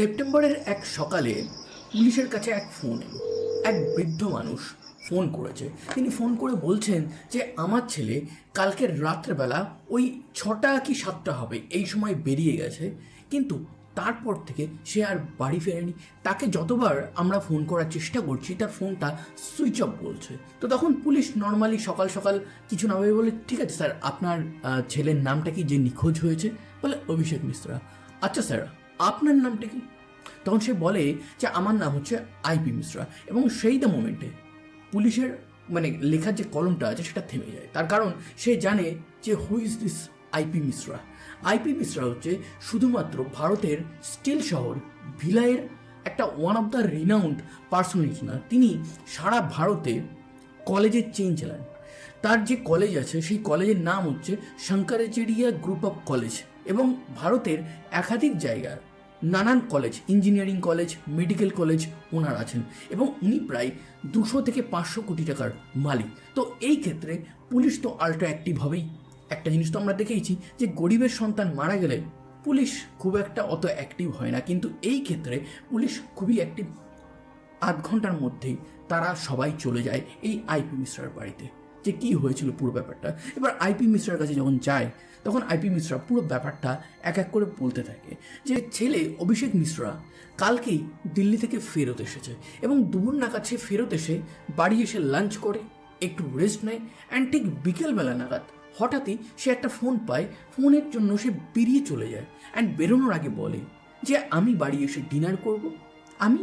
সেপ্টেম্বরের এক সকালে পুলিশের কাছে এক ফোন এলো এক বৃদ্ধ মানুষ ফোন করেছে। তিনি ফোন করে বলছেন যে, আমার ছেলে কালকের রাত্রেবেলা ওই ছটা কি সাতটা হবে, এই সময় বেরিয়ে গেছে। কিন্তু তারপর থেকে সে আর বাড়ি ফেরেনি। তাকে যতবার আমরা ফোন করার চেষ্টা করছি, তার ফোনটা সুইচ অফ বলছে। তো তখন পুলিশ নর্মালি সকাল সকাল কিছু না ভেবে বলে, ঠিক আছে স্যার, আপনার ছেলের নামটা কি যে নিখোঁজ হয়েছে? বলে, অভিষেক মিশ্রা। আচ্ছা স্যার আপনার নামটা কি? তখন সে বলে যে আমার নাম হচ্ছে আইপি মিশ্রা এবং সেই দ্য মোমেন্টে পুলিশের মানে লেখার যে কলমটা আছে সেটা থেমে যায়। তার কারণ সে জানে যে who is this IP Mishra? IP Mishra হচ্ছে শুধুমাত্র ভারতের স্টিল শহর ভিলাইয়ের একটা one of the renowned personality না, তিনি সারা ভারতে কলেজের চেইন চালান। তার যে কলেজ আছে সেই কলেজের নাম হচ্ছে শঙ্করাচার্য গ্রুপ অফ কলেজ এবং ভারতের একাধিক জায়গার নানান college engineering college medical college ওনার আছেন এবং উনি প্রায় দুশো থেকে পাঁচশো কোটি টাকার মালিক। তো এই ক্ষেত্রে পুলিশ তো আল্ট্রা অ্যাক্টিভ হবেই। একটা জিনিস তো আমরা দেখেইছি যে গরিবের সন্তান মারা গেলে পুলিশ খুব একটা অত অ্যাক্টিভ হয় না। কিন্তু এই ক্ষেত্রে পুলিশ খুবই অ্যাক্টিভ আধ ঘণ্টার মধ্যেই তারা সবাই চলে যায় এই আইপি মিশ্রার বাড়িতে। যে কি হয়েছিল পুরো ব্যাপারটা। এবার আইপি মিশ্রার কাছে যখন যায়, তখন আইপি মিশ্রা পুরো ব্যাপারটা এক এক করে বলতে থাকে যে, ছেলে অভিষেক মিশ্রা, কালকেই দিল্লি থেকে ফেরত এসেছে এবং দুপুর নাগাদ সে ফেরত এসে বাড়ি এসে লাঞ্চ করে, একটু রেস্ট নেয় অ্যান্ড ঠিক বিকেলবেলা নাগাদ হঠাৎই সে একটা ফোন পায়। ফোনের জন্য সে বেরিয়ে চলে যায় অ্যান্ড বেরোনোর আগে বলে যে, আমি বাড়ি এসে ডিনার করব, আমি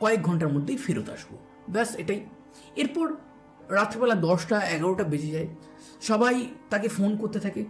কয়েক ঘণ্টার মধ্যেই ফেরত আসব। ব্যাস এটাই। এরপর রাত্রেবেলা দশটা, এগারোটা বেজে যায়। সবাই তাকে ফোন করতে থাকে।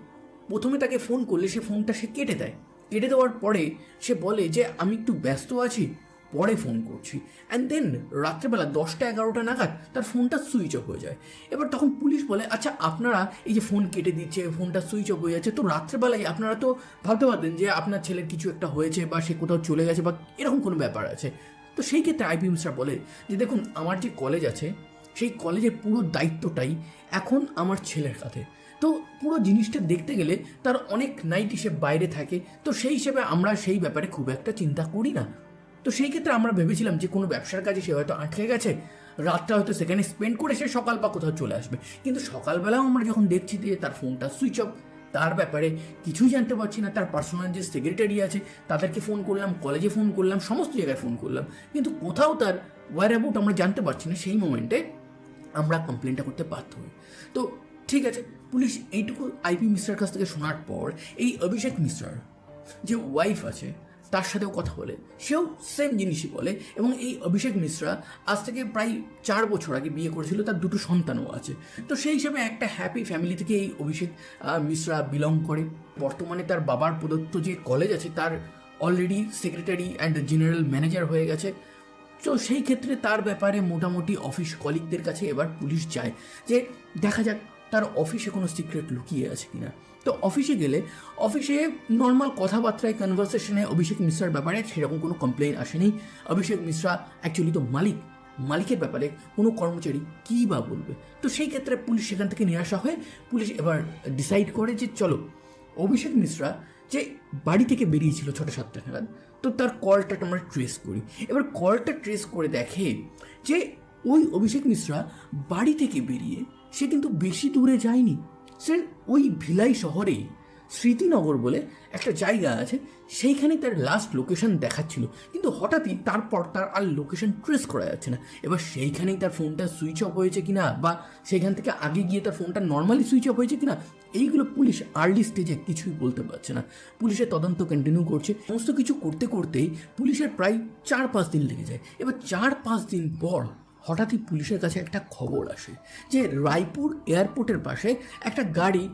প্রথমে তাকে ফোন করলে সে ফোনটা সে কেটে দেয়। কেটে দেওয়ার পরে সে বলে যে, আমি একটু ব্যস্ত আছি, পরে ফোন করছি। অ্যান্ড দেন রাত্রেবেলা দশটা, এগারোটা নাগাদ তার ফোনটা সুইচ অফ হয়ে যায়। এবার তখন পুলিশ বলে আচ্ছা আপনারা এই যে ফোন কেটে দিচ্ছে ফোনটা সুইচ অফ হয়ে যাচ্ছে, তো রাত্রেবেলায় আপনারা তো ভাবতে পারতেন যে, আপনার ছেলের কিছু একটা হয়েছে বা সে কোথাও চলে গেছে বা এরকম কোনো ব্যাপার আছে। তো সেই ক্ষেত্রে আইপি মিশ্রা বলে যে, দেখুন, আমার যে কলেজ আছে সেই কলেজের পুরো দায়িত্বটাই এখন আমার ছেলের কাছে তো পুরো জিনিসটা দেখতে গেলে তার অনেক নাইট হিসেবে বাইরে থাকে, তো সেই হিসেবে আমরা সেই ব্যাপারে খুব একটা চিন্তা করি না। তো সেই ক্ষেত্রে আমরা ভেবেছিলাম যে কোনো ব্যবসার কাজে সে হয়তো আটকে গেছে, রাতটা হয়তো সেখানে স্পেন্ড করে সে সকাল বা কোথাও চলে আসবে। কিন্তু সকালবেলাও আমরা যখন দেখছি যে তার ফোনটা সুইচ অফ তার ব্যাপারে কিছুই জানতে পারছি না, তার পার্সোনাল যে সেক্রেটারি আছে, তাদেরকে ফোন করলাম কলেজে ফোন করলাম, সমস্ত জায়গায় ফোন করলাম। কিন্তু কোথাও তার ওয়ার অ্যাবাউট আমরা জানতে পারছি না সেই মোমেন্টে আমরা কমপ্লেনটা করতে বাধ্য হই। তো ঠিক আছে, পুলিশ এইটুকু আইপি মিশ্রার কাছ থেকে শোনার পর এই অভিষেক মিশ্রার যে ওয়াইফ আছে, তার সাথেও কথা বলে। সেও সেম জিনিসই বলে এবং এই অভিষেক মিশ্রা আজ থেকে প্রায় চার বছর আগে বিয়ে করেছিল, তার দুটো সন্তানও আছে। তো সেই হিসাবে একটা হ্যাপি ফ্যামিলি থেকে এই অভিষেক মিশ্রা বিলং করে। বর্তমানে তার বাবার প্রদত্ত যে কলেজ আছে, তার already secretary and general manager হয়ে গেছে। তো সেই ক্ষেত্রে তার ব্যাপারে মোটামুটি অফিস কলিগদের কাছে এবার পুলিশ যায় যে, দেখা যাক তার অফিসে কোনো সিক্রেট লুকিয়ে আছে কিনা। তো অফিসে গেলে অফিসে নর্মাল কথাবার্তায় কনভারসেশনে অভিষেক মিশ্রার ব্যাপারে সেরকম কোনো কমপ্লেন আসেনি। অভিষেক মিশ্রা অ্যাকচুয়ালি তো মালিক। মালিকের ব্যাপারে কোনো কর্মচারী কী বা বলবে? তো সেই ক্ষেত্রে পুলিশ সেখান থেকে নিরাশা হয়ে পুলিশ এবার ডিসাইড করে যে, চলো, অভিষেক মিশ্রা যে বাড়ি থেকে বেরিয়েছিল ছটা সাতটা নাগাদ, তো তার কলটা আমরা ট্রেস করি। এবার কলটা ট্রেস করে দেখে যে ওই অভিষেক মিশ্রা বাড়ি থেকে বেরিয়ে, সে কিন্তু বেশি দূরে যায়নি। সে ওই ভিলাই শহরেই স্মৃতিনগর বলে একটা জায়গা আছে, সেইখানে তার লাস্ট লোকেশন দেখাচ্ছিল। কিন্তু হঠাৎই তারপর তার আর লোকেশন ট্রেস করা যাচ্ছে না। এবার সেইখানেই তার ফোনটা সুইচ অফ হয়েছে কিনা বা সেইখান থেকে আগে গিয়ে তার ফোনটা নর্মালি সুইচ অফ হয়েছে কিনা, এইগুলো পুলিশ আর্লি স্টেজে কিছুই বলতে পারছে না। পুলিশের তদন্ত কন্টিনিউ করছে। সমস্ত কিছু করতে করতেই পুলিশের প্রায় চার পাঁচ দিন লেগে যায়। এবার চার পাঁচ দিন পর হঠাৎই পুলিশের কাছে একটা খবর আসে যে রায়পুর এয়ারপোর্টের পাশে একটা গাড়ি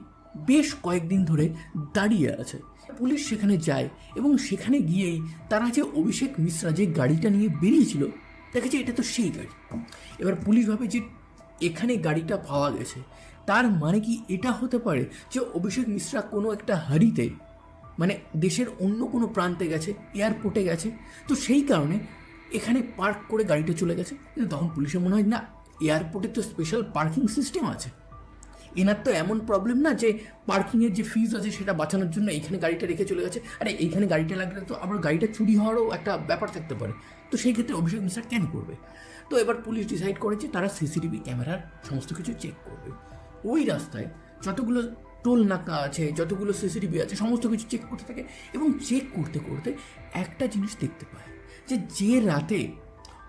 বেশ কয়েকদিন ধরে দাঁড়িয়ে আছে। পুলিশ সেখানে যায় এবং সেখানে গিয়েই তারা যে অভিষেক মিশ্রা যে গাড়িটা নিয়ে বেরিয়েছিল, দেখেছে এটা তো সেই গাড়ি। এবার পুলিশ ভাবে যে এখানে গাড়িটা পাওয়া গেছে, তার মানে কি এটা হতে পারে যে অভিষেক মিশ্রা কোনো একটা হারিতে মানে দেশের অন্য কোনো প্রান্তে গেছে, এয়ারপোর্টে গেছে, তো সেই কারণে এখানে পার্ক করে গাড়িটা চলে গেছে। কিন্তু তখন পুলিশের মনে হয়, না, এয়ারপোর্টে তো স্পেশাল পার্কিং সিস্টেম আছে। এনার তো এমন প্রবলেম না যে পার্কিংয়ের যে ফিজ আছে সেটা বাঁচানোর জন্য এইখানে গাড়িটা রেখে চলে গেছে। আরে, এইখানে গাড়িটা লাগলে তো আবার গাড়িটা চুরি হওয়ারও একটা ব্যাপার থাকতে পারে। তো সেই ক্ষেত্রে অভিষেক মিশ্রা কেন করবে? তো এবার পুলিশ ডিসাইড করেছে তারা সিসিটিভি ক্যামেরার সমস্ত কিছু চেক করবে। ওই রাস্তায় যতগুলো টোল নাকা আছে, যতগুলো সিসিটিভি আছে, সমস্ত কিছু চেক করতে থাকে এবং চেক করতে করতে একটা জিনিস দেখতে পায় যে যে রাতে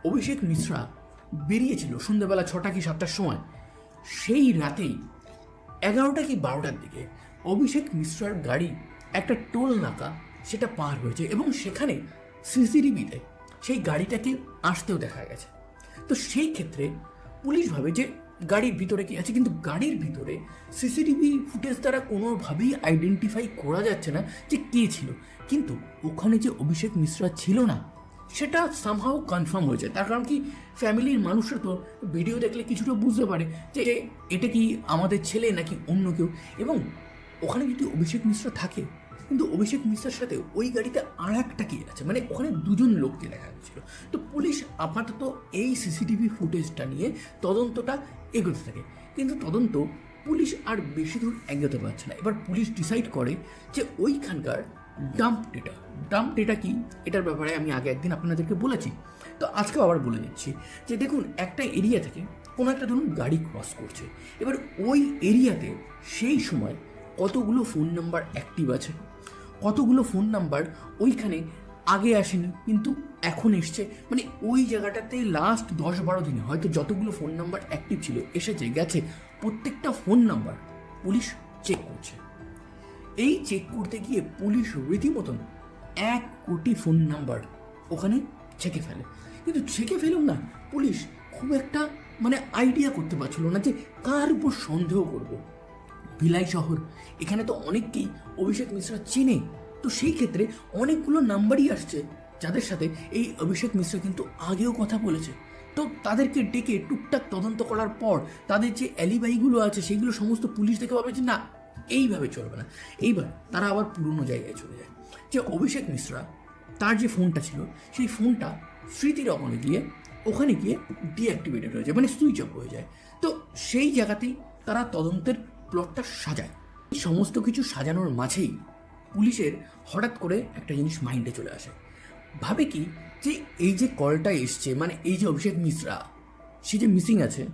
অভিষেক মিশ্রা বেরিয়েছিল সন্ধ্যেবেলা ছটা কি সাতটার সময়, সেই রাতেই এগারোটা কি বারোটার দিকে অভিষেক মিশ্রার গাড়ি একটা টোল নাকা সেটা পার হয়েছে এবং সেখানে সিসিটিভিতে সেই গাড়িটাকে আসতেও দেখা গেছে। তো সেই ক্ষেত্রে পুলিশ ভাবে যে গাড়ির ভিতরে কি আছে, কিন্তু গাড়ির ভিতরে সিসিটিভি ফুটেজ দ্বারা কোনোভাবেই আইডেন্টিফাই করা যাচ্ছে না যে কে ছিল। কিন্তু ওখানে যে অভিষেক মিশ্রা ছিল না সেটা সামহাও কনফার্ম হয়ে যায় তার কারণ কি ফ্যামিলির মানুষরা তো ভিডিও দেখলে কিছুটা বুঝতে পারে যে এটা কি আমাদের ছেলে নাকি অন্য কেউ? এবং ওখানে যদি অভিষেক মিশ্র থাকে, কিন্তু অভিষেক মিশ্রার সাথে ওই গাড়িতে আর একটা কে আছে? মানে ওখানে দুজন লোককে দেখা গেছিল তো পুলিশ আপাতত এই সিসিটিভি ফুটেজটা নিয়ে তদন্তটা এগোতে থাকে। কিন্তু তদন্ত পুলিশ আর বেশি দূর এগোতে পারছে না। এবার পুলিশ ডিসাইড করে যে ওইখানকার ডাম্প ডেটা ডাম্প ডেটা কি? এটার ব্যাপারে আমি আগে একদিন আপনাদেরকে বলেছি। তো আজকেও আবার বলে দিচ্ছি যে দেখুন, একটা এরিয়া থেকে কোনো একটা ধরুন গাড়ি ক্রস করছে। এবার ওই এরিয়াতে সেই সময় কতগুলো ফোন নাম্বার অ্যাক্টিভ আছে? কতগুলো ফোন নাম্বার ওইখানে আগে আসেনি, কিন্তু এখন এসছে। মানে ওই জায়গাটাতে লাস্ট দশ বারো দিনে হয়তো যতগুলো ফোন নাম্বার অ্যাক্টিভ ছিল, এসেছে, গেছে, প্রত্যেকটা ফোন নাম্বার পুলিশ চেক করছে। এই চেক করতে গিয়ে পুলিশ রীতিমতন এক কোটি ফোন নাম্বার ওখানে ছেঁকে ফেলে। কিন্তু ছেঁকে ফেলেও না, পুলিশ খুব একটা মানে আইডিয়া করতে পারছিল না যে কার উপর সন্দেহ করব। ভিলাই শহর, এখানে তো অনেককেই অভিষেক মিশ্রা চেনে। তো সেই ক্ষেত্রে অনেকগুলো নাম্বারই আসছে যাদের সাথে এই অভিষেক মিশ্রা কিন্তু আগেও কথা বলেছে। তো তাদেরকে ডেকে টুকটাক তদন্ত করার পর তাদের যে অ্যালিবাইগুলো আছে, সেগুলো সমস্ত পুলিশ দেখে ভাবে যে না এইভাবে চলবে না। এইবার তারা আবার পুরনো জায়গায় চলে যায়। যে অভিষেক মিশ্রা, তার যে ফোনটা ছিল, সেই ফোনটা স্মৃতির ওখানে গিয়ে ওখানে গিয়ে ডিঅ্যাক্টিভেটেড হয়ে যায় মানে সুইচ অফ হয়ে যায়। তো সেই জায়গাতেই তারা তদন্তের প্লটটা সাজায়। এই সমস্ত কিছু সাজানোর মাঝেই পুলিশের হঠাৎ করে একটা জিনিস মাইন্ডে চলে আসে। ভাবে কি যে এই যে কলটা এসছে মানে এই যে অভিষেক মিশ্রা, সে যে মিসিং আছে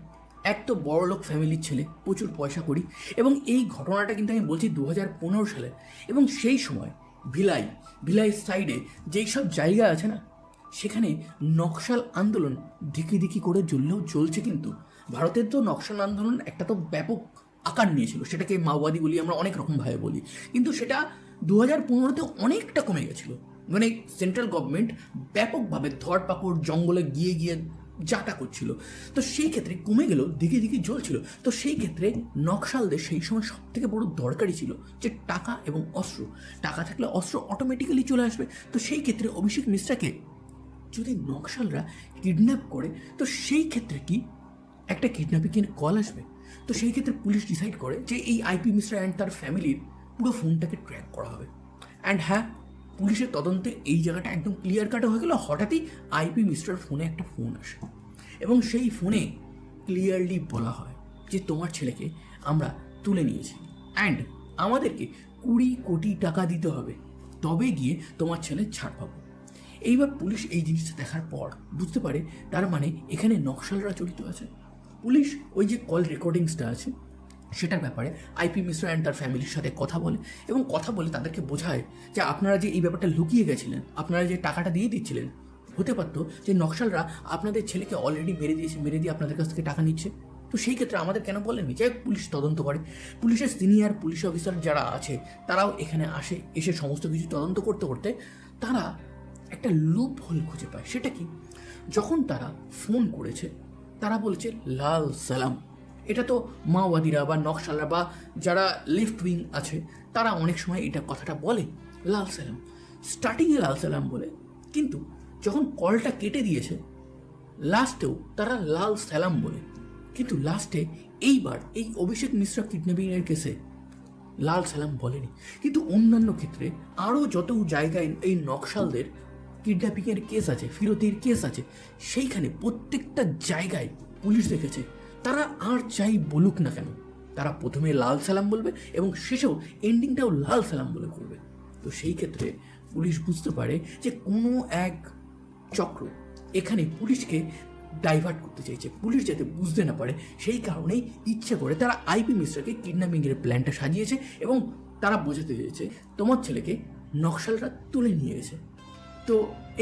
এক তো বড়লোক ফ্যামিলির ছেলে, প্রচুর পয়সা করি এবং এই ঘটনাটা কিন্তু আমি বলছি দু হাজার পনেরো সালে এবং সেই সময় ভিলাই ভিলাই সাইডে যেই সব জায়গা আছে না, সেখানে নকশাল আন্দোলন ধিকি ধিকি করে জ্বললেও চলছে কিন্তু। ভারতের তো নকশাল আন্দোলন একটা তো ব্যাপক আকার নিয়েছিল, সেটাকে মাওবাদী বলি আমরা অনেক রকমভাবে বলি। কিন্তু সেটা দু হাজার পনেরোতে অনেকটা কমে গেছিল। মানে সেন্ট্রাল গভর্নমেন্ট ব্যাপকভাবে ধরপাকড়, জঙ্গলে গিয়ে গিয়ে যাটা করছিল। তো সেই ক্ষেত্রে কমে গেলেও দিকে দিকে জল ছিল। তো সেই ক্ষেত্রে নকশালদের সেই সময় সব থেকে বড় দরকারি ছিল যে টাকা এবং অস্ত্র। টাকা থাকলে অস্ত্র অটোমেটিক্যালি চলে আসবে। তো সেই ক্ষেত্রে অভিষেক মিশ্রাকে যদি নকশালরা কিডন্যাপ করে, তো সেই ক্ষেত্রে কি একটা কিডন্যাপিংয়ের কল আসবে? তো সেই ক্ষেত্রে পুলিশ ডিসাইড করে যে এই আইপি মিশ্রা অ্যান্ড তার ফ্যামিলির পুরো ফোনটাকে ট্র্যাক করা হবে। অ্যান্ড হ্যাঁ পুলিশের তদন্তে এই জায়গাটা একদম ক্লিয়ার কাটা হয়ে গেল। হঠাৎই আইপি মিস্টার ফোনে একটা ফোন আসে এবং সেই ফোনে ক্লিয়ারলি বলা হয় যে, তোমার ছেলেকে আমরা তুলে নিয়েছি অ্যান্ড আমাদেরকে কুড়ি কোটি টাকা দিতে হবে। তবে গিয়ে তোমার ছেলে ছাড় পাবো। এইবার পুলিশ এই জিনিসটা দেখার পর বুঝতে পারে তার মানে এখানে নকশালরা জড়িত আছে। পুলিশ ওই যে কল রেকর্ডিংসটা আছে সেটার ব্যাপারে আইপি মিশ্রা অ্যান্ড তার ফ্যামিলির সাথে কথা বলে এবং কথা বলে তাদেরকে বোঝায় যে আপনারা যে এই ব্যাপারটা লুকিয়ে গেছিলেন, আপনারা যে টাকাটা দিয়ে দিচ্ছিলেন, হতে পারতো যে নকশালরা আপনাদের ছেলেকে অলরেডি মেরে দিয়েছে, মেরে দিয়ে আপনাদের কাছ থেকে টাকা নিচ্ছে। তো সেই ক্ষেত্রে আমাদের কেন বলেননি? যে পুলিশ তদন্ত করে। পুলিশের সিনিয়র পুলিশ অফিসার যারা আছে, তারাও এখানে আসে, এসে সমস্ত কিছু তদন্ত করতে করতে তারা একটা লুপ হোল খুঁজে পায়। সেটা কি? যখন তারা ফোন করেছে, তারা বলেছে, লাল সালাম। এটা তো মাওবাদীরা বা নকশালরা বা যারা লেফট উইং আছে, তারা অনেক সময় এটা কথাটা বলে লাল সালাম। স্টার্টিংয়ে লাল সালাম বলে। কিন্তু যখন কলটা কেটে দিয়েছে লাস্টেও তারা লাল সালাম বলে। কিন্তু লাস্টে এইবার এই অভিষেক মিশ্রা কিডন্যাপিংয়ের কেসে লাল সালাম বলেনি। কিন্তু অন্যান্য ক্ষেত্রে আরও যত জায়গায় এই নকশালদের কিডন্যাপিংয়ের কেস আছে, ফিরতির কেস আছে, সেইখানে প্রত্যেকটা জায়গায় পুলিশ দেখেছে। তারা আর যাই বলুক না কেন, তারা প্রথমে লাল সালাম বলবে এবং শেষেও এন্ডিংটাও লাল সালাম বলে করবে। তো সেই ক্ষেত্রে পুলিশ বুঝতে পারে যে কোনো এক চক্র এখানে পুলিশকে ডাইভার্ট করতে চাইছে। পুলিশ যাতে বুঝতে না পারে, সেই কারণেই ইচ্ছে করে তারা আইপি মিশ্রাকে কিডন্যাপিংয়ের প্ল্যানটা সাজিয়েছে এবং তারা বোঝাতে চেয়েছে, তোমার ছেলেকে নকশালরা তুলে নিয়ে গেছে। তো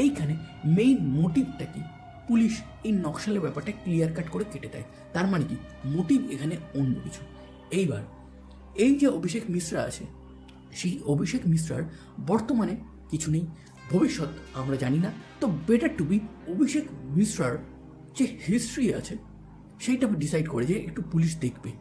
এইখানে মেইন মোটিভটা কি? পুলিশ এই নকশালের ব্যাপারটা ক্লিয়ার কাট করে কেটে দেয়। তার মানে কি? মোটিভ এখানে অন্য কিছু। এইবার, এই যে অভিষেক মিশ্রা আছে, সেই অভিষেক মিশ্রার বর্তমানে কিছু নেই। ভবিষ্যৎ আমরা জানি না, তো বেটার টু বি অভিষেক মিশ্রার যে হিস্ট্রি আছে, সেইটা ডিসাইড করে যে একটু পুলিশ দেখবে।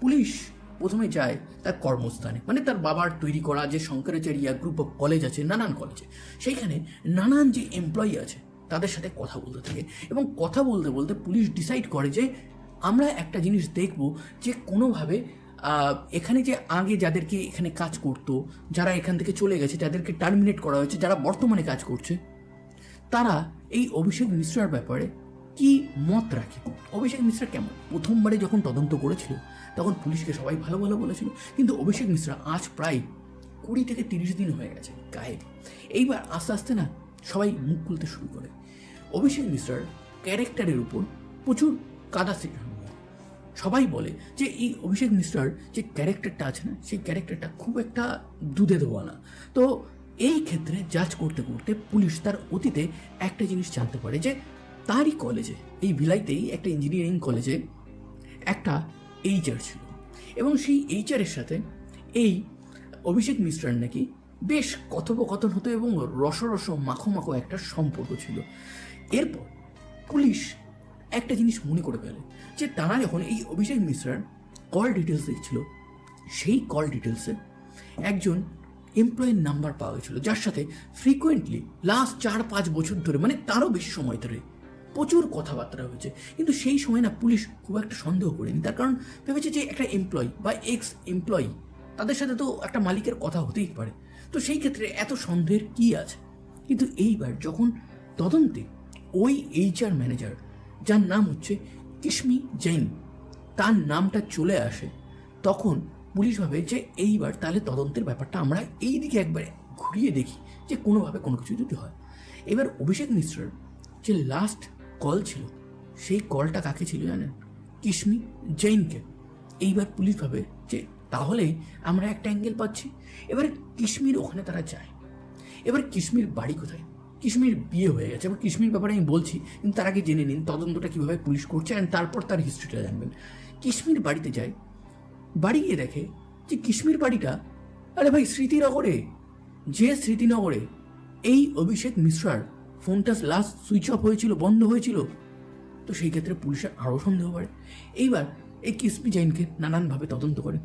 পুলিশ প্রথমে যায় তার কর্মস্থানে মানে তার বাবার তৈরি করা যে শঙ্করাচার্য গ্রুপ অফ কলেজ আছে, নানান কলেজে সেইখানে নানান যে এমপ্লয়ি আছে তাদের সাথে কথা বলতে থাকে এবং কথা বলতে বলতে পুলিশ ডিসাইড করে যে আমরা একটা জিনিস দেখব যে কোনোভাবে এখানে যে আগে যাদেরকে এখানে কাজ করতো, যারা এখান থেকে চলে গেছে, যাদেরকে টার্মিনেট করা হয়েছে, যারা বর্তমানে কাজ করছে, তারা এই অভিষেক মিশ্রার ব্যাপারে কি মত রাখে? অভিষেক মিশ্রা কেমন? প্রথমবারে যখন তদন্ত করেছিল, তখন পুলিশকে সবাই ভালো ভালো বলেছিল, কিন্তু অভিষেক মিশ্রা আজ প্রায় কুড়ি থেকে তিরিশ দিন হয়ে গেছে, গায়েব। এইবার আস্তে আস্তে না সবাই মুখ খুলতে শুরু করে। অভিষেক মিশ্রার ক্যারেক্টারের উপর প্রচুর কাদা ছিটানো। সবাই বলে যে এই অভিষেক মিশ্রার যে ক্যারেক্টারটা আছে না, সেই ক্যারেক্টারটা খুব একটা দুধে দেওয়া না। তো এই ক্ষেত্রে জাজ করতে করতে পুলিশ তার অতীতে একটা জিনিস জানতে পারে যে তারই কলেজে, এই ভিলাইতেই একটা ইঞ্জিনিয়ারিং কলেজে একটা এইচআর ছিল। এবং সেই এইচআরের সাথে এই অভিষেক মিশ্রার নাকি বেশ কথোপকথন হতো এবং রসরস মাখো মাখো একটা সম্পর্ক ছিল। এরপর পুলিশ একটা জিনিস মনে করে ফেলে যে তারা যখন এই অভিষেক মিশ্রার কল ডিটেলস দেখছিল, সেই কল ডিটেলসে একজন এমপ্লয়ের নাম্বার পাওয়া গেছিল, যার সাথে ফ্রিকোয়েন্টলি লাস্ট চার পাঁচ বছর ধরে মানে তারও বেশি সময় ধরে প্রচুর কথাবার্তা হয়েছে। কিন্তু সেই সময় না পুলিশ খুব একটা সন্দেহ করেনি। তার কারণ ভেবেছে যে একটা এমপ্লয়ি বা এক্স এমপ্লয়ি তাদের সাথে তো একটা মালিকের কথা হতেই পারে। তো সেই ক্ষেত্রে এত সন্দেহের কী আছে? কিন্তু এইবার যখন তদন্তে ওই এইচআর ম্যানেজার, যার নাম হচ্ছে কিশমি জৈন, তার নামটা চলে আসে, তখন পুলিশ ভাবে যে এইবার তাহলে তদন্তের ব্যাপারটা আমরা এই দিকে একবারে ঘুরিয়ে দেখি যে কোনোভাবে কোনো কিছু যদি হয়। এবার অভিষেক মিশ্রার যে লাস্ট কল ছিল, সেই কলটা কাকে ছিল জানেন? কিশমি জৈনকে। এইবার পুলিশ ভাবে যে তাহলে আমরা একটা অ্যাঙ্গেল পাচ্ছি। এবার কিশমির ওখানে তারা যায়। এবার কিশমির বাড়ি কোথায়? কিশমির বিয়ে হয়ে গেছে। এবার কিশমির ব্যাপারে আমি বলছি, কিন্তু তার আগে জেনে নিন তদন্তটা কীভাবে পুলিশ করছে অ্যান্ড তারপর তার হিস্ট্রিটা জানবেন। কিশমির বাড়িতে যায়, বাড়ি গিয়ে দেখে যে কিশমির বাড়িটা, আরে ভাই স্মৃতিনগরে, যে স্মৃতিনগরে এই অভিষেক মিশ্রার ফোনটা লাস্ট সুইচ অফ হয়েছিল, বন্ধ হয়েছিল, তো সেই ক্ষেত্রে পুলিশের আরও সন্দেহ বাড়ে। এইবার এই কিসমি জৈনকে নানানভাবে তদন্ত করে।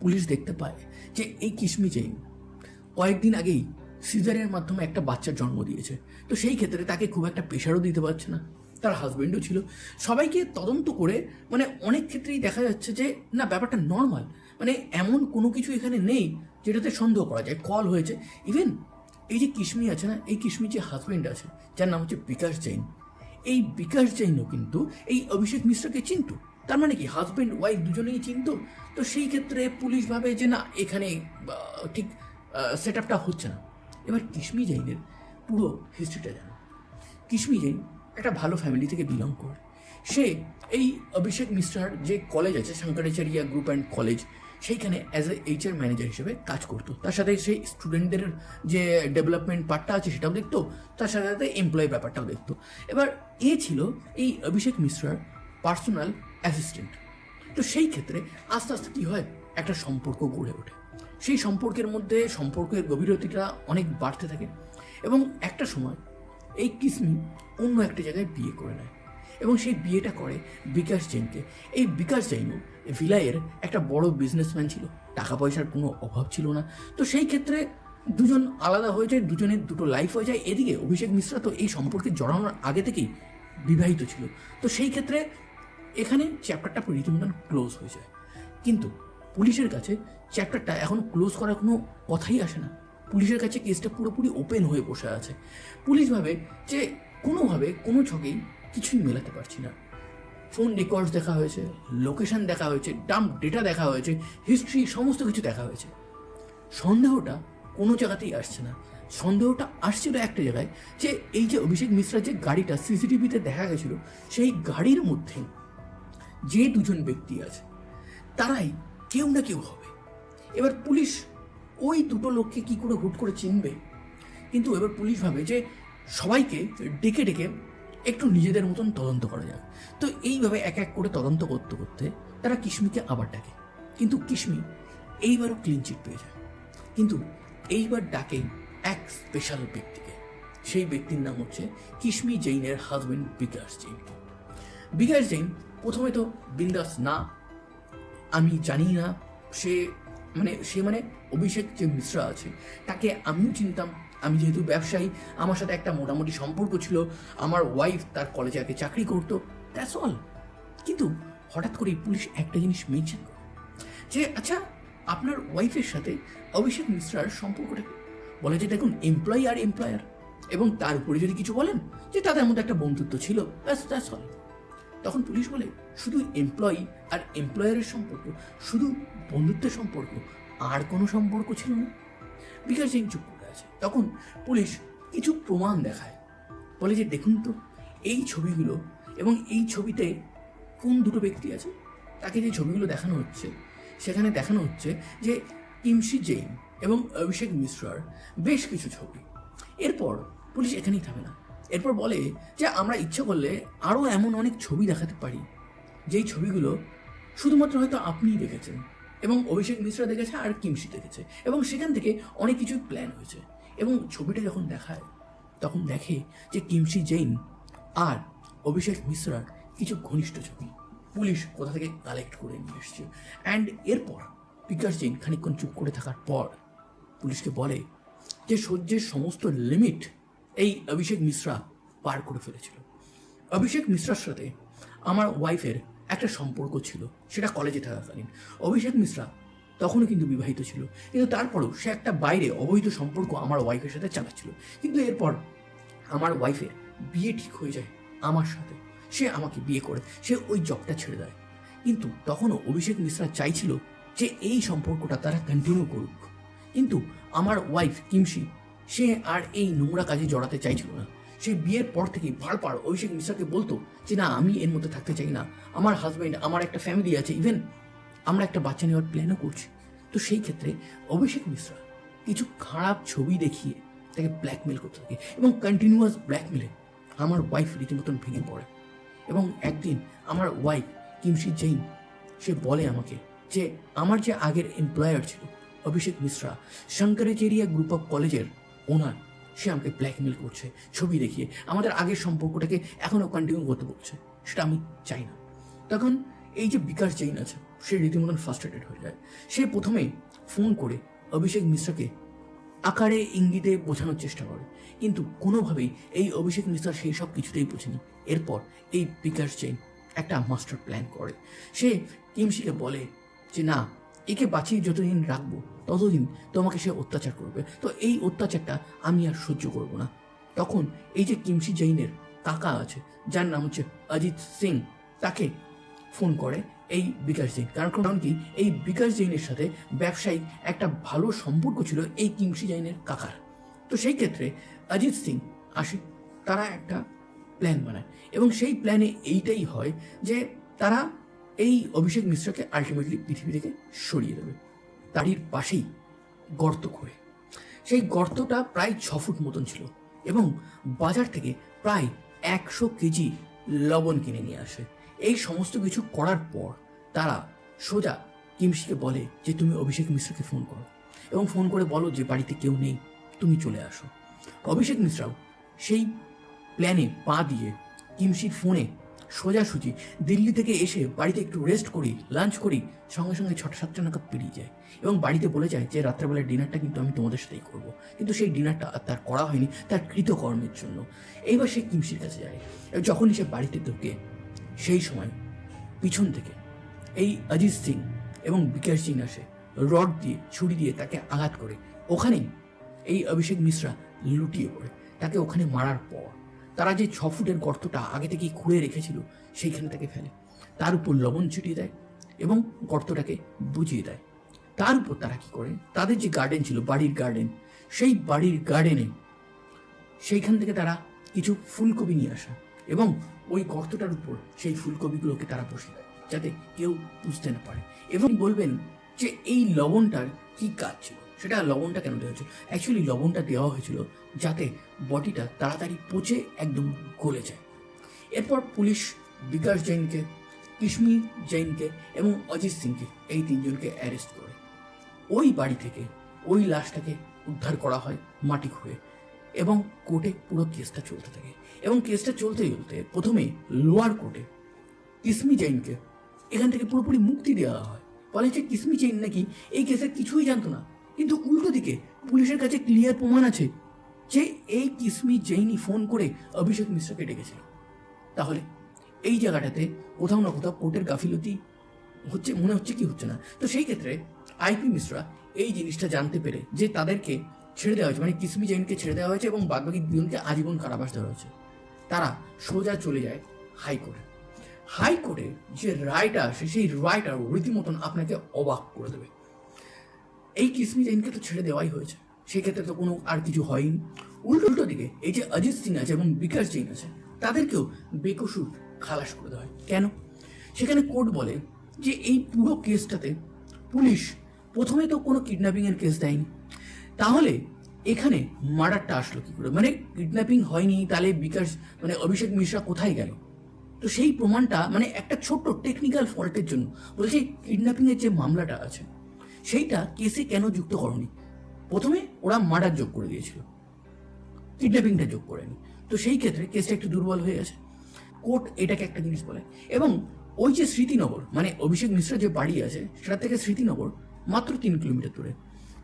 পুলিশ দেখতে পায় যে এই জৈন কয়েকদিন আগেই সিজারের মাধ্যমে একটা বাচ্চার জন্ম দিয়েছে। তো সেই ক্ষেত্রে তাকে খুব একটা প্রেশারও দিতে পারছে না। তার হাজবেন্ডও ছিল। সবাইকে তদন্ত করে মানে অনেক ক্ষেত্রেই দেখা যাচ্ছে যে, না, ব্যাপারটা নর্মাল মানে এমন কোনো কিছু এখানে নেই যেটাতে সন্দেহ করা যায়। কল হয়েছে। ইভেন এই যে কিশমি আছে না, এই কিশমি যে হাজবেন্ড আছে, যার নাম হচ্ছে বিকাশ জৈন। এই বিকাশ জৈনও কিন্তু এই অভিষেক মিশ্রকে চিনতো। তার মানে কি? হাজব্যান্ড ওয়াইফ দুজনেই চিনতো? তো সেই ক্ষেত্রে পুলিশ ভাবে যে না, এখানে ঠিক সেট আপটা হচ্ছে না। এবার কিশমি জৈনের পুরো হিস্ট্রিটা জানো। কিশমি জৈন একটা ভালো ফ্যামিলি থেকে বিলং করে। সে এই অভিষেক মিশ্রার যে কলেজ আছে, শঙ্করাচার্য গ্রুপ অ্যান্ড কলেজ সেইখানে অ্যাজ এ এইচআর ম্যানেজার হিসেবে কাজ করতো। তার সাথে সেই স্টুডেন্টদের যে ডেভেলপমেন্ট পার্টটা আছে, সেটাও দেখতো। তার সাথে সাথে এমপ্লয়ি ব্যাপারটাও দেখতো। এবার এ ছিল এই অভিষেক মিশ্রার পার্সোনাল অ্যাসিস্ট্যান্ট তো সেই ক্ষেত্রে আস্তে আস্তে কী হয়, একটা সম্পর্ক গড়ে ওঠে। সেই সম্পর্কের মধ্যে সম্পর্কের গভীরতাটা অনেক বাড়তে থাকে এবং একটা সময় এই কিসমি অন্য একটা জায়গায় বিয়ে করে নেয় এবং সেই বিয়েটা করে বিকাশ জৈনকে। এই বিকাশ জৈনও ভিলাইয়ের একটা বড় বিজনেসম্যান ছিল, টাকা পয়সার কোনো অভাব ছিল না। তো সেই ক্ষেত্রে দুজন আলাদা হয়ে যায়, দুজনের দুটো লাইফ হয়ে যায়। এদিকে অভিষেক মিশ্রা তো এই সম্পর্কে জড়ানোর আগে থেকেই বিবাহিত ছিল। তো সেই ক্ষেত্রে এখানে চ্যাপ্টারটা রীতিমতন ক্লোজ হয়ে যায়। কিন্তু পুলিশের কাছে চ্যাপ্টারটা এখন ক্লোজ করার কোনো কথাই আসে না। পুলিশের কাছে কেসটা পুরোপুরি ওপেন হয়ে বসে আছে। পুলিশ ভাবে যে কোনোভাবে কোনো ছকেই কিছুই মেলাতে পারছি না। ফোন রেকর্ডস দেখা হয়েছে লোকেশন দেখা হয়েছে ডাম্প ডেটা দেখা হয়েছে হিস্ট্রি সমস্ত কিছু দেখা হয়েছে। সন্দেহটা কোনো জায়গাতেই আসছে না। সন্দেহটা আসছিল একটা জায়গায় যে এই যে অভিষেক মিশ্রার যে গাড়িটা সিসিটিভিতে দেখা গেছিল, সেই গাড়ির মধ্যে যে দুজন ব্যক্তি আছে, তারাই কেউ না কেউ হবে। এবার পুলিশ ওই দুটো লোককে কি করে হুট করে চিনবে? কিন্তু এবার পুলিশ ভাবে যে সবাইকে ডেকে ডেকে একটু নিজেদের মতন তদন্ত করা যাক। তো এইভাবে এক এক করে তদন্ত করতে করতে তারা কিশমিকে আবার ডাকে। কিন্তু কিশমি এইবারও ক্লিন চিট পেয়ে যায়। কিন্তু এইবার ডাকে এক স্পেশাল ব্যক্তিকে। সেই ব্যক্তির নাম হচ্ছে কিশমি জৈনের হাজবেন্ড বিকাশ জৈন। বিকাশ জৈন প্রথমে তো বিন্দাস না, আমি জানি না সে মানে সে মানে অভিষেক যে মিশ্রা আছে, তাকে আমিও চিনতাম। আমি যেহেতু ব্যবসায়ী, আমার সাথে একটা মোটামুটি সম্পর্ক ছিল, আমার ওয়াইফ তার কলেজে আগে চাকরি করতো দ্যাটস অল কিন্তু হঠাৎ করে পুলিশ একটা জিনিস মেনশন করে, যে আচ্ছা আপনার ওয়াইফের সাথে অভিষেক মিশ্রার সম্পর্কটা? বলে যে দেখুন এমপ্লয়ি আর এমপ্লয়ার এবং তার উপরে যদি কিছু বলেন, যে তাদের মধ্যে একটা বন্ধুত্ব ছিল ব্যাস দ্যাটস অল তখন পুলিশ বলে, শুধু এমপ্লয়ি আর এমপ্লয়ারের সম্পর্ক, শুধু বন্ধুত্বের সম্পর্ক, আর কোনো সম্পর্ক ছিল না? বিকাশ সিং চুপ করে আছে। তখন পুলিশ কিছু প্রমাণ দেখায়। বলে যে, দেখুন তো, এই ছবিগুলো এবং এই ছবিতে কোন দুটো ব্যক্তি আছে? তাকে যে ছবিগুলো দেখানো হচ্ছে, সেখানে দেখানো হচ্ছে যে কিমসি জৈন এবং অভিষেক মিশ্রার বেশ কিছু ছবি। এরপর পুলিশ এখানেই থামে না। এরপর বলে যে আমরা ইচ্ছে করলে আরও এমন অনেক ছবি দেখাতে পারি। যেই ছবিগুলো শুধুমাত্র হয়তো আপনিই দেখেছেন এবং অভিষেক মিশ্রা দেখেছে আর কিমসি দেখেছে এবং সেখান থেকে অনেক কিছুই প্ল্যান হয়েছে এবং ছবিটা যখন দেখায়, তখন দেখে যে কিমসি জৈন আর অভিষেক মিশ্রার কিছু ঘনিষ্ঠ ছবি পুলিশ কোথা থেকে কালেক্ট করে নিয়ে এসছে। অ্যান্ড এরপর বিকাশ জৈন খানিকক্ষণ চুপ করে থাকার পর পুলিশকে বলে যে সহ্যের সমস্ত লিমিট এই অভিষেক মিশ্রা পার করে ফেলেছিল। অভিষেক মিশ্রার সাথে আমার ওয়াইফের একটা সম্পর্ক ছিল, সেটা কলেজে থাকাকালীন। অভিষেক মিশ্রা তখনও কিন্তু বিবাহিত ছিল, কিন্তু তারপরেও সে একটা বাইরে অবৈধ সম্পর্ক আমার ওয়াইফের সাথে চালাচ্ছিল। কিন্তু এরপর আমার ওয়াইফের বিয়ে ঠিক হয়ে যায় আমার সাথে। সে আমাকে বিয়ে করে, সে ওই জবটা ছেড়ে দেয়। কিন্তু তখনও অভিষেক মিশ্রা চাইছিল যে এই সম্পর্কটা তারা কন্টিনিউ করুক। কিন্তু আমার ওয়াইফ কিমসি সে আর এই নোংরা কাজে জড়াতে চাইছিল না। সে বিয়ের পর থেকে বারবার অভিষেক মিশ্রাকে বলতো যে, না, আমি এর মধ্যে থাকতে চাই না। আমার হাজব্যান্ড আমার একটা ফ্যামিলি আছে। ইভেন আমরা একটা বাচ্চা নেওয়ার প্ল্যানও করছি। তো সেই ক্ষেত্রে অভিষেক মিশ্রা কিছু খারাপ ছবি দেখিয়ে তাকে ব্ল্যাকমেল করতে থাকে এবং কন্টিনিউয়াস ব্ল্যাকমেলে আমার ওয়াইফ রীতিমতন ভেঙে পড়ে। এবং একদিন আমার ওয়াইফ কিমসি জৈন সে বলে আমাকে যে, আমার যে আগের এমপ্লয়ার ছিল, অভিষেক মিশ্রা শঙ্করাচার্য গ্রুপ অফ কলেজের ওনার, সে আমাকে ব্ল্যাকমেল করছে, ছবি দেখিয়ে, আমাদের আগের সম্পর্কটাকে এখনও কন্টিনিউ করতে বলছে, সেটা আমি চাই না। তখন এই যে বিকাশ জৈন আছে, সে রীতিমতন ফার্স্ট্রেটেড হয়ে যায়। সে প্রথমে ফোন করে অভিষেক মিশ্রাকে আকারে ইঙ্গিতে বোঝানোর চেষ্টা করে, কিন্তু কোনোভাবেই এই অভিষেক মিশ্রা সেই সব কিছুতেই বোঝেনি। এরপর এই বিকাশ জৈন একটা মাস্টার প্ল্যান করে। সে কিমসিকে বলে যে, না একে বাঁচিয়ে যতদিন রাখব, ততদিন তোমাকে সে অত্যাচার করবে। তো এই অত্যাচারটা আমি আর সহ্য করব না। তখন এই যে কিমসি জৈনের কাকা আছে, যার নাম হচ্ছে অজিত সিং, তাকে ফোন করে এই বিকাশ জৈন। কারণ কারণ কি? এই বিকাশ জৈনের সাথে ব্যবসায়িক একটা ভালো সম্পর্ক ছিল এই কিমসি জৈনের কাকার। তো সেই ক্ষেত্রে অজিত সিং আসে, তারা একটা প্ল্যান বানায়। এবং সেই প্ল্যানে এইটাই হয় যে তারা এই অভিষেক মিশ্রাকে আলটিমেটলি পৃথিবী থেকে সরিয়ে দেবে। তারির পাশেই গর্ত করে সেই গর্তটা প্রায় ছ ফুট মতন ছিল এবং বাজার থেকে প্রায় একশো কেজি লবণ কিনে নিয়ে আসে। এই সমস্ত কিছু করার পর তারা সোজা কিমসিকে বলে যে, তুমি অভিষেক মিশ্রকে ফোন করো এবং ফোন করে বলো যে, বাড়িতে কেউ নেই, তুমি চলে আসো। অভিষেক মিশ্রাও সেই প্ল্যানে পা দিয়ে কিমসির ফোনে সোজাসুজি দিল্লি থেকে এসে বাড়িতে একটু রেস্ট করি লাঞ্চ করি, সঙ্গে সঙ্গে ছটা সাতটা নাগাদ পেরিয়ে যায় এবং বাড়িতে বলে যায় যে রাত্রেবেলার ডিনারটা কিন্তু আমি তোমাদের সাথেই করব। কিন্তু সেই ডিনারটা তার করা হয়নি তার কৃতকর্মের জন্য। এইবার সে কিমসির কাছে যায়। যখনই সে বাড়িতে ঢোকে, সেই সময় পিছন থেকে এই অজিত সিং এবং বিকাশ সিং আসে। রড দিয়ে, ছুরি দিয়ে তাকে আঘাত করে। ওখানেই এই অভিষেক মিশ্রা লুটিয়ে পড়ে। তাকে ওখানে মারার পর তারা যে ছ ফুটের গর্তটা আগে থেকেই খুঁড়ে রেখেছিল সেইখানে তাকে ফেলে। তার উপর লবণ ছিটিয়ে দেয় এবং গর্তটাকে বুঝিয়ে দেয়। তার উপর তারা কি করে? তাদের যে গার্ডেন ছিল, বাড়ির গার্ডেন সেই বাড়ির গার্ডেনে সেইখান থেকে তারা কিছু ফুলকপি নিয়ে আসে এবং ওই গর্তটার উপর সেই ফুলকপিগুলোকে তারা বসে দেয়, যাতে কেউ বুঝতে না পারে। এবং বলবেন যে, এই লবণটার কি কাজ ছিল? সেটা লবণটা কেন দেওয়া হয়েছিল? অ্যাকচুয়ালি লবণটা দেওয়া হয়েছিল যাতে বডিটা তাড়াতাড়ি পচে একদম গলে যায়। এরপর পুলিশ বিকাশ জৈনকে, কিশমি জৈনকে এবং অজিত সিংকে এই তিনজনকে অ্যারেস্ট করে। ওই বাড়ি থেকে ওই লাশটাকে উদ্ধার করা হয় মাটি খুঁড়ে এবং কোর্টে পুরো কেসটা চলতে থাকে। এবং কেসটা চলতে চলতে প্রথমে লোয়ার কোর্টে কিসমি জৈনকে এখান থেকে পুরোপুরি মুক্তি দেওয়া হয়। বলে যে কিসমি জৈন নাকি এই কেসের কিছুই জানতো না। কিন্তু উল্টো দিকে পুলিশের কাছে ক্লিয়ার প্রমাণ আছে যে এই কিসমি জৈনই ফোন করে অভিষেক মিশ্রকে ডেকেছিল। তাহলে এই জায়গাটাতে কোথাও না কোথাও কোর্টের গাফিলতি হচ্ছে, মনে হচ্ছে কি হচ্ছে না? তো সেই ক্ষেত্রে আইপি মিশ্রা এই জিনিসটা জানতে পেরে যে তাদেরকে ছেড়ে দেওয়া হয়েছে মানে কিসমি জৈনকে ছেড়ে দেওয়া হয়েছে এবং বাদবাকি দুজনকে আজীবন কারাবাস দেওয়া হয়েছে। তারা সোজা চলে যায় হাইকোর্টে। হাইকোর্টে যে রায়টা আসে, সেই রায়টা রীতিমতন আপনাকে অবাক করে দেবে। এই কিসমি জৈনকে তো ছেড়ে দেওয়াই হয়েছে। সেক্ষেত্রে তো কোনো আর কিছু হয়নি। উল্টো উল্টো দিকে এই যে অজিত সিং আছে এবং বিকাশ জৈন আছে, তাদেরকেও বেকসুর খালাস করে দেওয়া হয়। কেন? সেখানে কোর্ট বলে যে এই পুরো কেসটাতে পুলিশ প্রথমে তো কোনো কিডন্যাপিংয়ের কেস দেয়নি। তাহলে এখানে মার্ডারটা আসলো কি করে? মানে কিডন্যাপিং হয়নি, তাহলে বিকাশ মানে অভিষেক মিশ্রা কোথায় গেল? তো সেই প্রমাণটা মানে একটা ছোট্ট টেকনিক্যাল ফল্টের জন্য বলছি, কিডন্যাপিংয়ের যে মামলাটা আছে সেইটা কেসে কেন যুক্ত করনি? প্রথমে ওরা মার্ডার যোগ করে দিয়েছিল। কিডন্যাপিংটা যোগ করেনি। তো সেই ক্ষেত্রে কেসটা একটু দুর্বল হয়ে গেছে। কোর্ট এটাকে একটা জিনিস বলে। এবং ওই যে স্মৃতিনগর মানে অভিষেক মিশ্রা যে বাড়ি আছে, সেটা থেকে স্মৃতিনগর মাত্র তিন কিলোমিটার দূরে।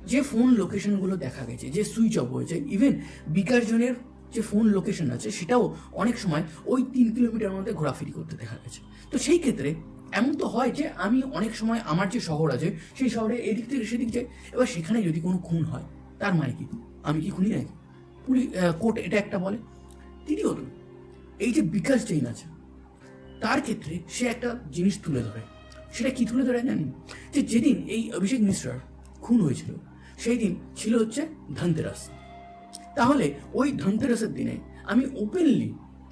যে ফোন লোকেশনগুলো দেখা গেছে, যে সুইচ অফ হয়েছে ইভেন বিকাশ জনের যে ফোন লোকেশন আছে, সেটাও অনেক সময় ওই তিন কিলোমিটার মধ্যে ঘোরাফেরি করতে দেখা গেছে। তো সেই ক্ষেত্রে এমন তো হয় যে আমি অনেক সময় আমার যে শহর আছে, সেই শহরে এদিক থেকে সেদিক যাই, এবার সেখানে যদি কোনো খুন হয়, তার মানে কি? আমি কি খুনি নাকি? পুলিশ কোর্ট এটা একটা বলে। তৃতীয়ত, এই যে বিকাশ জৈন আছে, তার ক্ষেত্রে সে একটা জিনিস তুলে ধরে। সেটা কি তুলে ধরে জানেন? যে যেদিন এই অভিষেক মিশ্রার খুন হয়েছিল সেই দিন ছিল হচ্ছে ধনতেরাস। তাহলে ওই ধনতেরাসের দিনে আমি ওপেনলি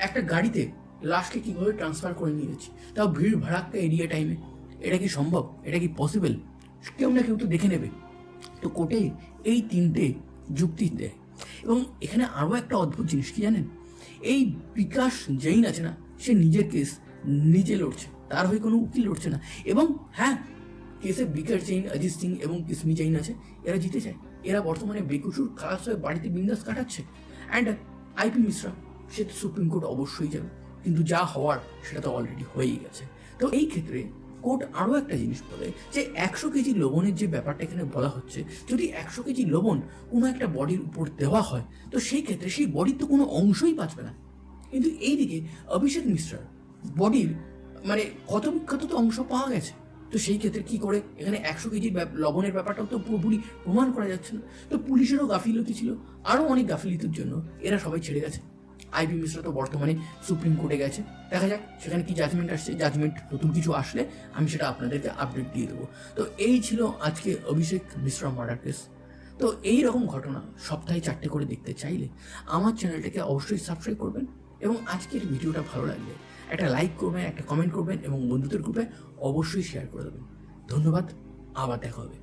একটা গাড়িতে লাশকে কীভাবে ট্রান্সফার করে নিয়ে যাচ্ছি তাও ভিড় ভাড়াক্কা এরিয়া টাইমে এটা কি সম্ভব? এটা কি পসিবল কেউ না কেউ তো দেখে নেবে। তো কোর্টে এই তিনটে যুক্তি দেয়। এবং এখানে আরও একটা অদ্ভুত জিনিস কি জানেন? এই বিকাশ জৈন আছে না, সে নিজের কেস নিজে লড়ছে। তার হয়ে কোনো উকিল লড়ছে না। এবং হ্যাঁ কেসে বিকাশ জৈন অজিত সিং এবং কিসমি জৈন আছে এরা জিতে যায়। এরা বর্তমানে বেকুসুর খালাস হয়ে বাড়িতে বিন্দাস কাটাচ্ছে। অ্যান্ড আইপি মিশ্রা সে তো সুপ্রিম কোর্ট অবশ্যই যাবে। কিন্তু যা হওয়ার সেটা তো অলরেডি হয়েই গেছে। তো এই ক্ষেত্রে কোর্ট আরও একটা জিনিস বলে যে একশো কেজি লবণের যে ব্যাপারটা এখানে বলা হচ্ছে, যদি একশো কেজি লবণ কোনো একটা বডির উপর দেওয়া হয়, তো সেই ক্ষেত্রে সেই বডির তো কোনো অংশই বাঁচবে না। কিন্তু এইদিকে অভিষেক মিশ্রার বডির মানে কত বিখ্যাত তো অংশ পাওয়া গেছে। তো সেই ক্ষেত্রে কি করে? এখানে একশো ব্যাপ- লবণের ব্যাপারটাও তো পুরোপুরি প্রমাণ করা যাচ্ছে না। তো পুলিশেরও গাফিলতি ছিল, আরও অনেক গাফিলতির জন্য এরা সবাই ছেড়ে গেছে। আইপি মিশ্রা তো বর্তমানে সুপ্রিম কোর্টে গেছে। দেখা যাক, সেখানে কি জাজমেন্ট আসছে জাজমেন্ট নতুন কিছু আসলে আমি সেটা আপনাদেরকে আপডেট দিয়ে দেবো। তো এই ছিল আজকে অভিষেক মিশ্রা মার্ডার কেস তো এই রকম ঘটনা সপ্তাহে চারটে করে দেখতে চাইলে আমার চ্যানেলটাকে অবশ্যই সাবস্ক্রাইব করবেন এবং আজকের ভিডিওটা ভালো লাগলে একটা লাইক করবেন, একটা কমেন্ট করবেন এবং বন্ধুদের গ্রুপে অবশ্যই শেয়ার করে দেবেন। ধন্যবাদ, আবার দেখা হবে।